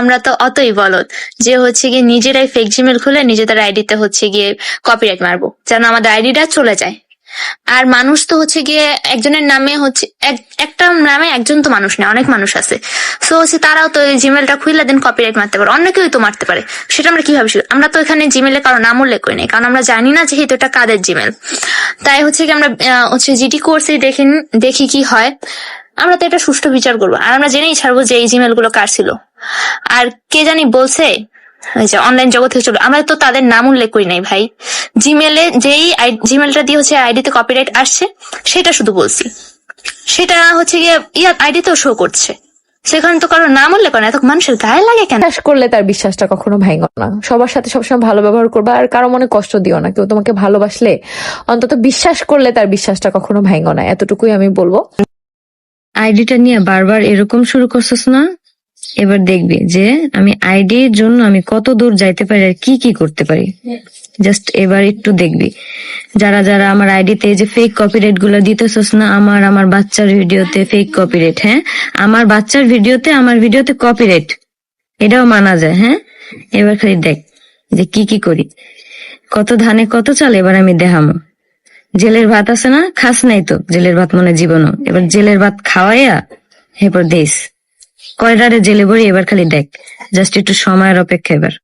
আমরা তো অতই বলদ যে হচ্ছে গিয়ে নিজেরাই ফেক জিমেল খুলে নিজেদের আইডিতে হচ্ছে গিয়ে কপিরাইট মারবো, যেন আমাদের আইডিটা চলে যায়। আর মানুষ তো হচ্ছে গিয়ে একজনের নামে হচ্ছে একটা নামে একজন তো মানুষ না অনেক মানুষ আছে। সো হচ্ছে তারাও তো জিমেলটা খুললে দেন কপিরাইট মারতে পারে অন্য কেউই তো মারতে পারে। সেটা আমরা কীভাবে শিখব? আমরা তো এখানে জিমেলে কারও নাম উল্লেখ করি নাই, কারণ আমরা জানি না যেহেতু এটা কাদের জিমেল তাই হচ্ছে কি আমরা হচ্ছে জিটি কোর্সে দেখেন, দেখি কি হয়। আমরা তো এটা সুষ্ঠু বিচার করব, আর আমরা জেনেই ছাড়বো যে এই জিমেলগুলো কার ছিল। আর কে জানি বলছে যে অনলাইন জগৎ থেকে চলো আমরা তো তাদের নাম উল্লেখ করি নাই ভাই। জিমেলে যেই জিমেলটা দিয়ে হচ্ছে আইডিতে কপিরাইট আসছে সেটা শুধু বলছি। সেটা হচ্ছে গিয়ে ইয়ার আইডিতেও শো করছে। সেখানে তো কারও নাম উল্লেখ করে না এত মানুষের গায়ে লাগে কেন? বিশ্বাস করলে তার বিশ্বাসটা কখনো ভাঙো না। সবার সাথে সবসময় ভালো ব্যবহার করবা আর কারও মনে কষ্ট দিও না। কেউ তোমাকে ভালোবাসলে অন্তত বিশ্বাস করলে তার বিশ্বাসটা কখনো ভাঙো না। এতটুকুই আমি বলব। আইডিটা নিয়ে বারবার এরকম শুরু করছিস না? এবার দেখবি যে আমি আইডির জন্য আমি কত দূর যাইতে পারি আর কি কি করতে পারি। জাস্ট এবার একটু দেখবি। যারা যারা আমার আইডিতে যে ফেক কপিরাইটগুলো দিতেছস না, আমার আমার বাচ্চার ভিডিওতে ফেক কপিরাইট হ্যাঁ? আমার বাচ্চার ভিডিওতে, আমার ভিডিওতে কপিরাইট এটাও মানা যায় হ্যাঁ? এবার খালি দেখ যে কি কি করি। কত ধানে কত চাল, এবার আমি দেখামো। জেলের ভাত আছে না? খাস নাই তো? জেলের ভাত মনে জীবনও। এবার জেলের ভাত খাওয়াইয়া এরপর দেশ কয়টারে জেলে ভরি এবার খালি দেখ। জাস্ট একটু সময়ের অপেক্ষা এবার।